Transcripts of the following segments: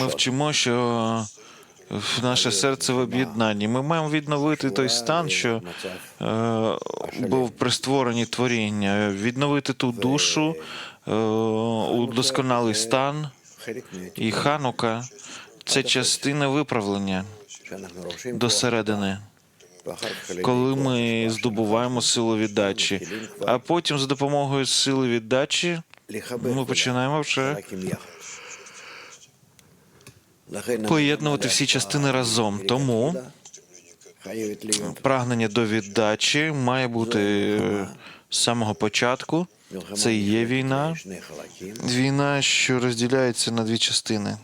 Ми вчимо, що наше серце в об'єднанні. Ми маємо відновити той стан, що е, був при створенні творіння, відновити ту душу, е, досконалий стан і ханука це частина виправлення до середини. Коли ми здобуваємо силу віддачі, а потім за допомогою сили віддачі. Ми починаємо вже. Поєднувати всі частини разом. Тому прагнення до віддачі має бути е, з самого початку. Це є війна, війна, що розділяється на дві частини.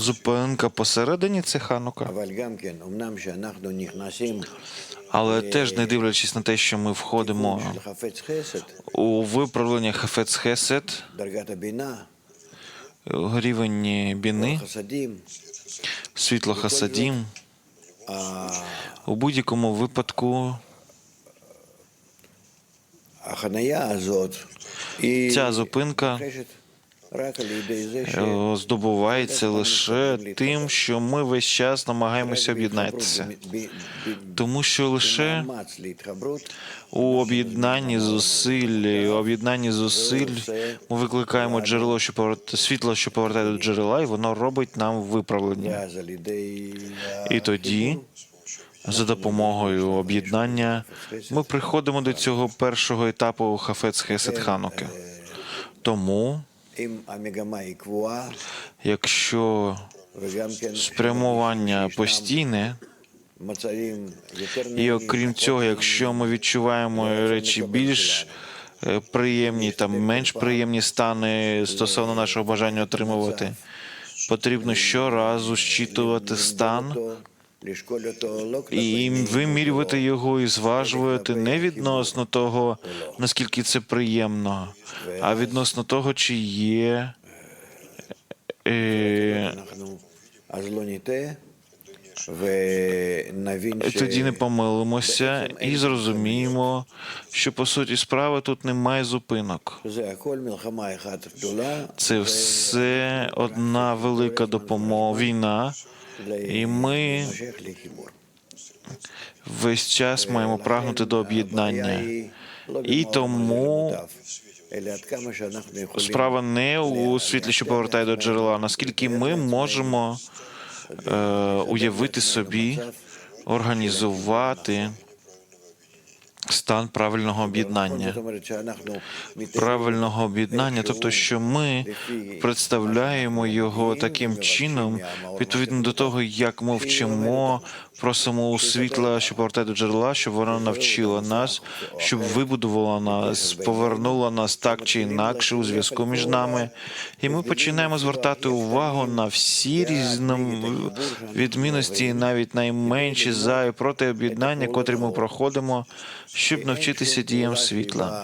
Зупинка посередині це ханука. Але теж не дивлячись на те, що ми входимо у виправлення Хафец Хесед, рівень біни, світло Хасадім. У будь-якому випадку ця зупинка Е, здобувається лише тим, що ми весь час намагаємося об'єднатися, тому що лише у об'єднанні зусиль, об'єднанні зусиль, ми викликаємо джерело, що поверт... світло, що повертає до джерела, і воно робить нам виправлення. І тоді. За допомогою об'єднання ми приходимо до цього першого етапу Хафец Хесетхануки. Тому якщо спрямування постійне, і окрім цього, якщо ми відчуваємо речі більш е, приємні та менш приємні стани стосовно нашого бажання отримувати, потрібно щоразу щитувати стан і вимірювати його і зважувати не відносно того, наскільки це приємно, а відносно того, чи є е, тоді не помилимося і зрозуміємо, що по суті справи тут немає зупинок. Це все одна велика допомога війна. І ми весь час маємо прагнути до об'єднання. І тому справа не у світлі, що повертає до джерела, наскільки ми можемо е, уявити собі, організувати стан правильного об'єднання, правильного об'єднання, тобто, що ми представляємо його таким чином, відповідно до того, як ми вчимо, просимо у світла, щоб повертає до джерела, щоб вона навчила нас, щоб вибудувала нас, повернула нас так чи інакше у зв'язку між нами, і ми починаємо звертати увагу на всі різні відмінності, навіть найменші за і проти об'єднання, котрі ми проходимо щоб навчитися діям світла.